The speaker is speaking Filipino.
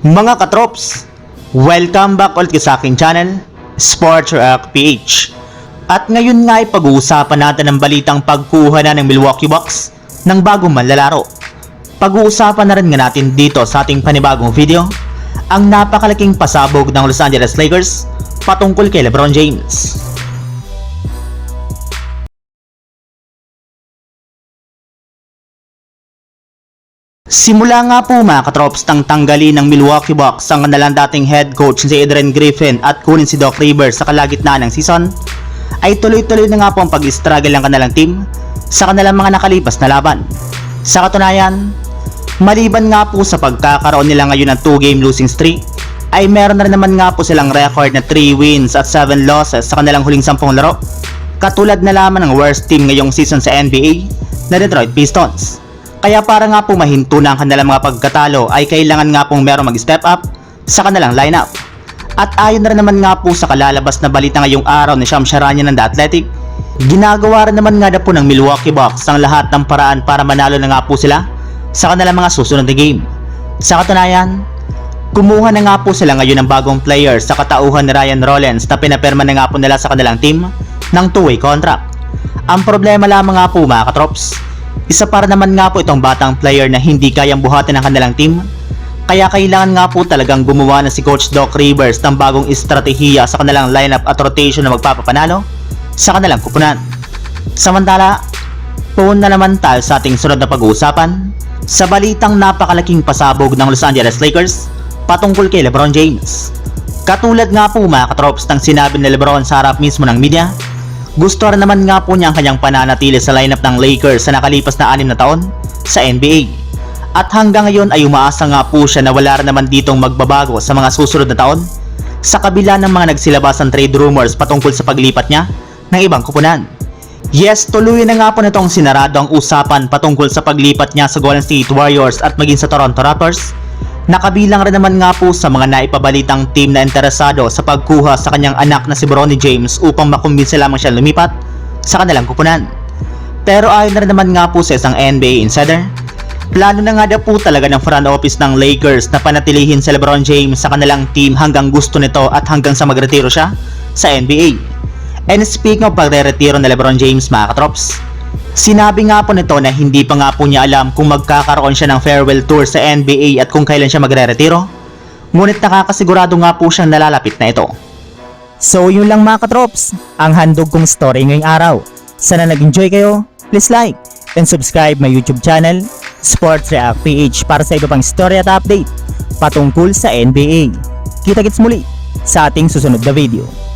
Mga katrops, welcome back ulit sa aking channel, Sports React PH. At ngayon nga ay pag-uusapan natin ang balitang pagkuha na ng Milwaukee Bucks ng bagong manlalaro. Pag-uusapan na rin nga natin dito sa ating panibagong video ang napakalaking pasabog ng Los Angeles Lakers patungkol kay LeBron James. Simula nga po mga katrops nang tanggalin ng Milwaukee Bucks ang kanilang dating head coach si Adrian Griffin at kunin si Doc Rivers sa kalagitnaan ng season, ay tuloy-tuloy na nga po ang pag-struggle ng kanilang team sa kanilang mga nakalipas na laban. Sa katunayan, maliban nga po sa pagkakaroon nila ngayon ng 2-game losing streak, ay meron na rin naman nga po silang record na 3 wins at 7 losses sa kanilang huling 10 laro. Katulad na lamang ng worst team ngayong season sa NBA na Detroit Pistons. Kaya para nga po mahinto na ang kanilang mga pagkatalo ay kailangan nga pong meron mag-step up sa kanilang lineup. At ayon na rin naman nga po sa kalalabas na balita ngayong araw ni Sham Charania ng The Athletic, ginagawa rin naman nga na po ng Milwaukee Bucks ang lahat ng paraan para manalo na nga po sila sa kanilang mga susunod na game. Sa katunayan, kumuha na nga po sila ngayon ng bagong player sa katauhan ni Ryan Rollins na pinaperma na nga po nila sa kanilang team ng two-way contract. Ang problema lamang nga po mga katrops, isa para naman nga po itong batang player na hindi kayang buhatin ng kanilang team. Kaya kailangan nga po talagang gumawa na si Coach Doc Rivers ng bagong estratehiya sa kanilang lineup at rotation na magpapapanalo sa kanilang kupunan. Samantala, puun na naman tayo sa ating sunod na pag-uusapan sa balitang napakalaking pasabog ng Los Angeles Lakers patungkol kay LeBron James. Katulad nga po mga katrops ng sinabi ni LeBron sa harap mismo ng media, gusto rin naman nga po niya ang kanyang pananatili sa lineup ng Lakers sa nakalipas na anim na taon sa NBA. At hanggang ngayon ay umaasa nga po siya na wala rin naman ditong magbabago sa mga susunod na taon sa kabila ng mga nagsilabas ng trade rumors patungkol sa paglipat niya ng ibang kupunan. Yes, tuloy na nga po nitong sinarado ang usapan patungkol sa paglipat niya sa Golden State Warriors at maging sa Toronto Raptors Nakabilang rin naman nga po sa mga naipabalitang team na interesado sa pagkuha sa kanyang anak na si Bronny James upang makumbinsi lamang siya lumipat sa kanilang kupunan. Pero ayon na rin naman nga po sa isang NBA insider, plano na nga daw po talaga ng front office ng Lakers na panatilihin si LeBron James sa kanilang team hanggang gusto nito at hanggang sa magretiro siya sa NBA. And speaking of pagre-retiro ni LeBron James mga katrops, Sinabi nga po nito na hindi pa nga po niya alam kung magkakaroon siya ng farewell tour sa NBA at kung kailan siya magre-retiro. Ngunit nakakasigurado nga po siyang nalalapit na ito. So yun lang mga katrops, ang handog kong story ngayong araw. Sana nag-enjoy kayo, please like and subscribe my YouTube channel, Sports React PH para sa iba pang story at update patungkol sa NBA. Kita-kits muli sa ating susunod na video.